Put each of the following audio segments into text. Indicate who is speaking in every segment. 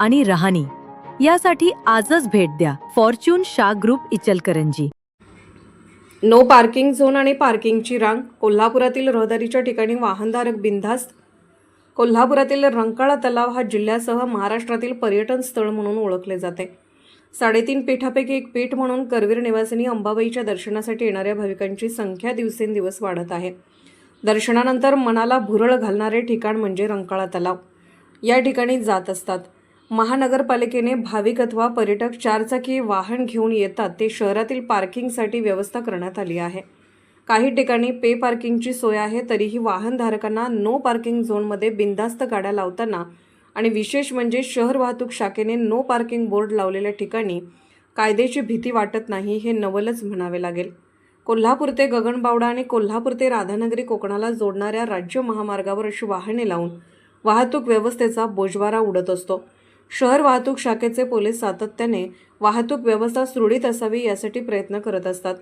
Speaker 1: आणि राहणी. यासाठी आजच भेट द्या. Fortune Shah group Ichalkaranji.
Speaker 2: No parking zone आणि पार्किंगची रांग. कोल्हापुरातील रहदारीच्या ठिकाणी वाहनधारक बिनधास्त. कोल्हापुरातील रंकाळा तलाव हा जिल्ह्यासह महाराष्ट्रातील पर्यटन स्थळ म्हणून ओळखले जाते. साडेतीन पीठापैकी एक पीठ म्हणून करवीर निवासिनी अंबाबाईच्या दर्शनासाठी येणाऱ्या भाविकांची संख्या दिवसेंदिवस वाढत आहे. दर्शनानंतर मनाला भुरळ घालणारे ठिकाण म्हणजे रंकाळा तलाव. या ठिकाणी जात असतात. महानगरपालिकेने भाविक अथवा पर्यटक चारचाकी वाहन घेऊन येतात ते शहरातील पार्किंगसाठी व्यवस्था करण्यात आली आहे. काही ठिकाणी पे पार्किंगची सोय आहे तरीही वाहनधारकांना नो पार्किंग झोनमध्ये बिनधास्त गाड्या लावताना आणि विशेष म्हणजे शहर वाहतूक शाखेने नो पार्किंग बोर्ड लावलेल्या ठिकाणी कायद्याची भीती वाटत नाही हे नवलच म्हणावे लागेल. कोल्हापूर ते गगनबावडा आणि कोल्हापूर ते राधानगरी कोकणाला जोडणाऱ्या राज्य महामार्गावर अशी वाहने लावून वाहतूक व्यवस्थेचा बोजवारा उडत असतो. शहर वाहतूक शाखेचे पोलीस सातत्याने वाहतूक व्यवस्था सुरळीत असावी यासाठी प्रयत्न करत असतात.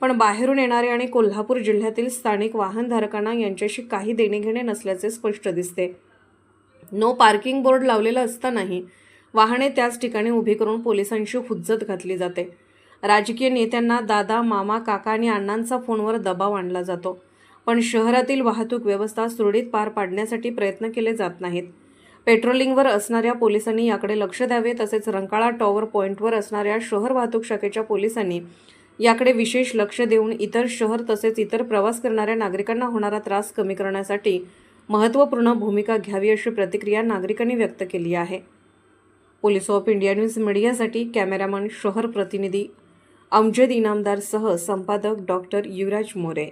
Speaker 2: पण बाहेरून येणारे आणि कोल्हापूर जिल्ह्यातील स्थानिक वाहनधारकांना यांच्याशी काही देणेघेणे नसल्याचे स्पष्ट दिसते. नो पार्किंग बोर्ड लावलेला असतानाही वाहने त्याच ठिकाणी उभी करून पोलिसांशी हुज्जत घातली जाते. राजकीय नेत्यांना दादा मामा काका आणि अण्णांचा फोनवर दबाव आणला जातो. पण शहरातील वाहतूक व्यवस्था सुरळीत पार पाडण्यासाठी प्रयत्न केले जात नाहीत. पेट्रोलिंगवर असणाऱ्या पोलिसांनी याकडे लक्ष द्यावे तसेच रंकाळा टॉवर पॉईंटवर असणाऱ्या शहर वाहतूक शाखेच्या पोलिसांनी याकडे विशेष लक्ष देऊन इतर शहर तसेच इतर प्रवास करणाऱ्या नागरिकांना होणारा त्रास कमी करण्यासाठी महत्त्वपूर्ण भूमिका घ्यावी अशी प्रतिक्रिया नागरिकांनी व्यक्त केली आहे. पोलीस ऑफ इंडिया न्यूज मीडियासाठी कॅमेरामन शहर प्रतिनिधी अमजद इनामदारसह संपादक डॉक्टर युवराज मोरे.